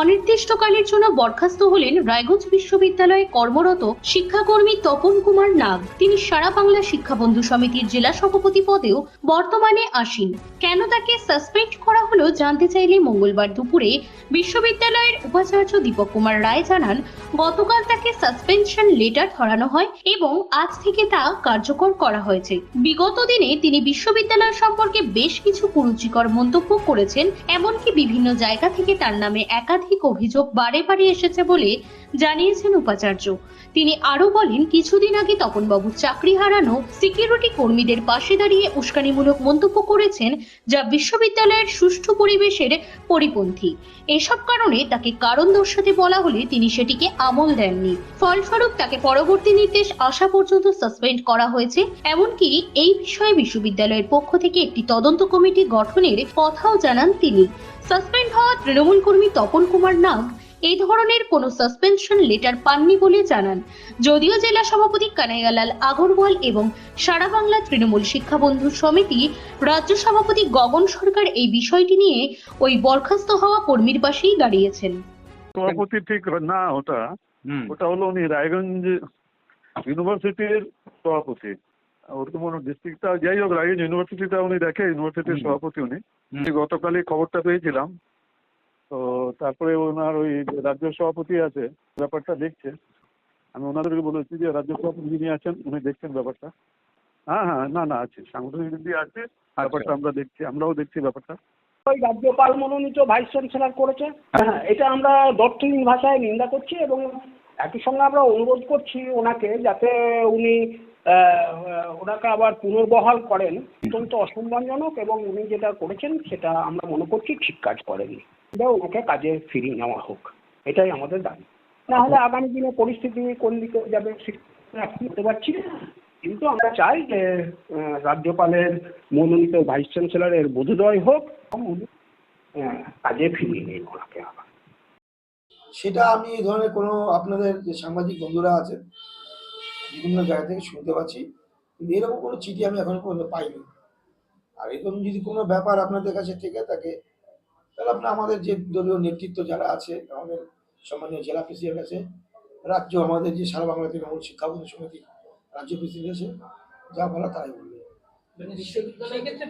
অনির্দিষ্টকালের জন্য বরখাস্ত হলেন রায়গঞ্জ বিশ্ববিদ্যালয়ে কর্মরত শিক্ষাকর্মী তপন কুমার নাগ। তিনি সারা বাংলা শিক্ষা বন্ধু সমিতির জেলা সভাপতি পদেও বর্তমানে আসীন। কেন তাকে সাসপেন্ড করা হলো জানতে চাইলে মঙ্গলবার দুপুরে বিশ্ববিদ্যালয়ের উপাচার্য দীপক কুমার রায় জানান, গতকাল তাকে সাসপেনশন লেটার ধরানো হয় এবং আজ থেকে তা কার্যকর করা হয়েছে। বিগত দিনে তিনি বিশ্ববিদ্যালয় সম্পর্কে বেশ কিছু কুরুচিকর মন্তব্য করেছেন, এমনকি বিভিন্ন জায়গা থেকে তার নামে একাধিক অভিযোগ বারে বারে এসেছে বলে জানিয়েছেন উপাচার্য। তিনি আরও বলেন, কিছুদিন আগে তপনবাবু চাকরি হারানো সিকিউরিটি কর্মীদের পাশে দাঁড়িয়ে উস্কানিমূলক মন্তব্য করেছেন, যা বিশ্ববিদ্যালয়ের সুষ্ঠু পরিবেশের পরিপন্থী। এসব কারণে তাকে কারণ দর্শাতে বলা হলে তিনি সেটিকে আমল দেননি। ফলস্বরূপ তাকে পরবর্তী নির্দেশ আসা পর্যন্ত সাসপেন্ড করা হয়েছে। এমনকি এই বিষয়ে বিশ্ববিদ্যালয়ের পক্ষ থেকে একটি তদন্ত কমিটি গঠনের কথাও জানান তিনি। সাসপেন্ড হওয়া তৃণমূল কর্মী তপন কুমার নাগ এই ধরনের কোনো সাসপেনশন লেটার পাননি বলে জানান। যদিও জেলা সভাপতি কানাইয়ালাল আগরওয়াল এবং সারা বাংলা তৃণমূল শিক্ষা বন্ধু সমিতি রাজ্য সভাপতি গগন সরকার এই বিষয়টি নিয়ে ওই বরখাস্ত হওয়া কর্মীর পাশেই দাঁড়িয়েছেন। সভাপতি ঠিক না ওটা। ওটা হলো উনি রায়গঞ্জ ইউনিভার্সিটির সভাপতি। ওর তো মনে ডিস্ট্রিক্টটা যাই হোক রায়গঞ্জ ইউনিভার্সিটিটা উনি দেখে ইউনিভার্সিটির সভাপতি উনি। গতকালই খবরটা পেয়েছিলাম। তো তারপরে ওনার ওই যে রাজ্য সভাপতি আছে ব্যাপারটা দেখছে। আমি ওনাদেরকে বলেছি যে রাজ্য সভাপতি যিনি আছেন উনি দেখছেন ব্যাপারটা। হ্যাঁ হ্যাঁ না না আছে। সাংগঠনিক দিক দিয়ে আছে ব্যাপারটা আমরা দেখছি আমরাও দেখছি ব্যাপারটা। ওই রাজ্যপাল মনোনীত ভাইস চ্যান্সেলর করেছে। হ্যাঁ। এটা আমরা দর্থহীন ভাষায় নিন্দা করছি এবং একই সঙ্গে আমরা অনুরোধ করছি ওনাকে যাতে উনি ওনাকে আবার পুনর্বহাল করেন। অত্যন্ত অসম্মানজনক এবং উনি যেটা করেছেন সেটা আমরা মনে করছি ঠিক কাজ করেননি। বা ওনাকে কাজে ফিরিয়ে নেওয়া হোক। এটাই আমাদের দাবি। না হলে আগামী দিনে পরিস্থিতি কোন দিকে যাবে সেটা বলতে পারছি না। কিন্তু আমরা চাই যে রাজ্যপালের মনোনীত ভাইস চ্যান্সেলরের বোধোদয় হোক কাজে ফিরিয়ে নিন ওনাকে আবার। সেটা আমি এই ধরনের কোনো আপনাদের যে সাংবাদিক বন্ধুরা আছেন বিভিন্ন জায়গা থেকে শুনতে পাচ্ছি কিন্তু এরকম কোনো চিঠি আমি এখনও পর্যন্ত পাইনি। আর এরকম যদি কোনো ব্যাপার আপনাদের কাছে থেকে থাকে তাহলে আপনার আমাদের যে দলীয় নেতৃত্ব যারা আছে আমাদের সম্মানীয় জেলা প্রেসিডেন্ট আছে রাজ্য আমাদের যে সারা বাংলা তৃণমূল শিক্ষা বন্ধু সমিতি রাজ্য প্রেসিডেন্ট আছে যা বলা তাই বলবে। মানে বিশ্ববিদ্যালয় সেই ক্ষেত্রে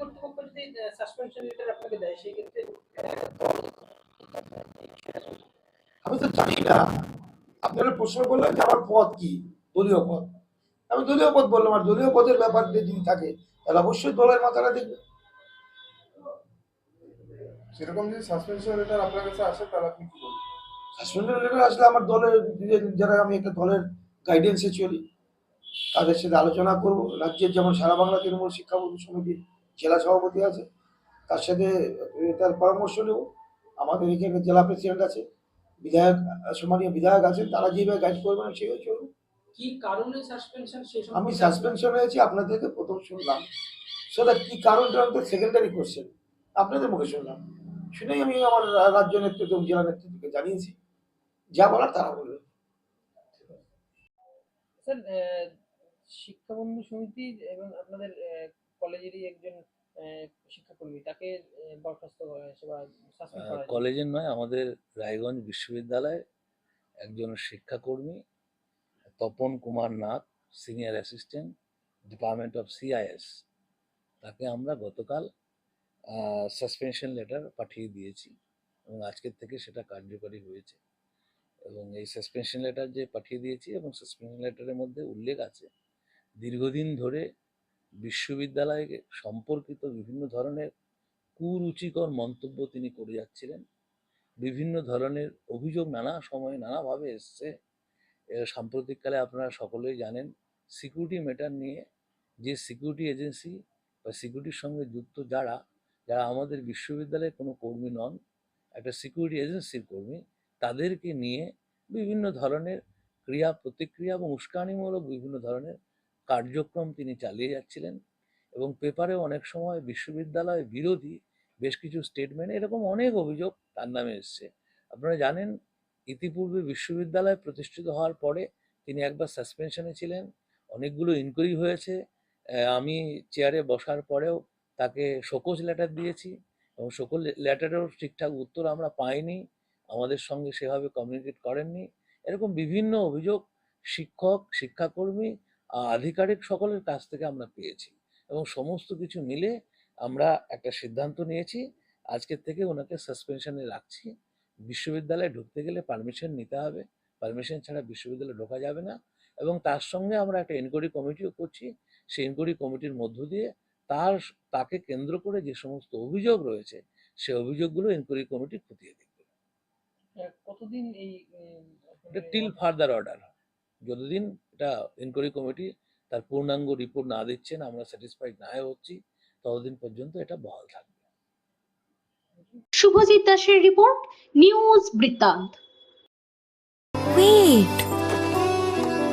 কর্তৃপক্ষ যদি সাসপেনশন লেটার আপনাকে দেয় সেই আমি তো জানি না। আপনারা প্রশ্ন করলেন যে আমার পদ কি? দলীয় পদ আমি দলীয় পদ বললাম আর দলীয় পদের ব্যাপার যদি থাকে তাহলে অবশ্যই দলের মাথাটা দেখবে। সেরকম যদি সাসপেনশন লেটার আপনার কাছে আসে তাহলে আপনি কি বলবেন? সাসপেন্ডেড লেটার আসলে আমার দলের যারা আমি একটা দলের গাইডেন্সে চলি তাদের সাথে আলোচনা করব। রাজ্যের যেমন সারা বাংলা তৃণমূল শিক্ষা বন্ধু সমিতির জেলা সভাপতি আছে তার সাথে তার পরামর্শ নেব। আমাদের এখানে জেলা প্রেসিডেন্ট আছে বিধায়ক সম্মানীয় বিধায়ক আছেন তারা যেভাবে গাইড করবেন সেভাবে চলবো। কি কারণে সাসপেনশন সেই আমি সাসপেনশন হয়েছি আপনাদেরকে প্রথম শুনলাম। সেটা কি কারণটা তো সেকেন্ডারি কোশ্চেন আপনাদের মুখে শুনলাম। শুনেই আমি আমার রাজ্য নেতৃত্ব এবং জেলা নেতৃত্বকে জানিয়েছি। যা বলার তারা বলবে। স্যার শিক্ষাবন্ধু সমিতি এবং আপনাদের কলেজেরই একজন শিক্ষাকর্মী তাকে বরখাস্ত কলেজের নয় আমাদের রায়গঞ্জ বিশ্ববিদ্যালয়ে একজন শিক্ষাকর্মী Tapan Kumar Nath senior assistant department of CIS. তাকে আমরা গতকাল সাসপেনশন লেটার পাঠিয়ে দিয়েছি এবং আজকের থেকে সেটা কার্যকরী হয়েছে। এবং এই সাসপেনশন লেটার যে পাঠিয়ে দিয়েছি এবং সাসপেনশন লেটারের মধ্যে উল্লেখ আছে, দীর্ঘদিন ধরে বিশ্ববিদ্যালয় সম্পর্কিত বিভিন্ন ধরনের কুরুচিকর মন্তব্য তিনি করে যাচ্ছিলেন। বিভিন্ন ধরনের অভিযোগ নানা সময়ে নানাভাবে এসছে। সাম্প্রতিককালে আপনারা সকলেই জানেন সিকিউরিটি ম্যাটার নিয়ে যে সিকিউরিটি এজেন্সি বা সিকিউরিটির সঙ্গে যুক্ত যারা যারা আমাদের বিশ্ববিদ্যালয়ে কোনো কর্মী নন, একটা সিকিউরিটি এজেন্সির কর্মী, তাদেরকে নিয়ে বিভিন্ন ধরনের ক্রিয়া, প্রতিক্রিয়া এবং উস্কানিমূলক বিভিন্ন ধরনের কার্যক্রম তিনি চালিয়ে যাচ্ছিলেন এবং পেপারে অনেক সময় বিশ্ববিদ্যালয় বিরোধী বেশ কিছু স্টেটমেন্ট এরকম অনেক অভিযোগ তার নামে এসছে। আপনারা জানেন, ইতিপূর্বে বিশ্ববিদ্যালয় প্রতিষ্ঠিত হওয়ার পরে তিনি একবার সাসপেনশনে ছিলেন, অনেকগুলো ইনকোয়ারি হয়েছে। আমি চেয়ারে বসার পরেও তাকে শোকজ লেটার দিয়েছি এবং শোকজ লেটারেও ঠিকঠাক উত্তর আমরা পাইনি। আমাদের সঙ্গে সেভাবে কমিউনিকেট করেননি। এরকম বিভিন্ন অভিযোগ শিক্ষক, শিক্ষাকর্মী আধিকারিক সকলের কাছ থেকে আমরা পেয়েছি এবং সমস্ত কিছু মিলে আমরা একটা সিদ্ধান্ত নিয়েছি। আজকের থেকে ওনাকে সাসপেনশনে রাখছি। বিশ্ববিদ্যালয়ে ঢুকতে গেলে পারমিশন নিতে হবে। পারমিশন ছাড়া বিশ্ববিদ্যালয়ে ঢোকা যাবে না এবং তার সঙ্গে আমরা একটা এনকোয়ারি কমিটিও করছি। সেই এনকোয়ারি কমিটির মধ্য দিয়ে তার তাকে কেন্দ্র করে যে সমস্ত অভিযোগ রয়েছে সে অভিযোগগুলো এনকোয়ারি কমিটি খতিয়ে দেখবে। কতদিন এই এটা টিল ফার্দার অর্ডার যতদিন এটা এনকোয়ারি কমিটি তার পূর্ণাঙ্গ রিপোর্ট না দিচ্ছেন আমরা স্যাটিসফাইড না হচ্ছি ততদিন পর্যন্ত এটা বহাল থাকবে। শুভজিৎ দাসের রিপোর্ট নিউজ বৃত্তান্ত Wait.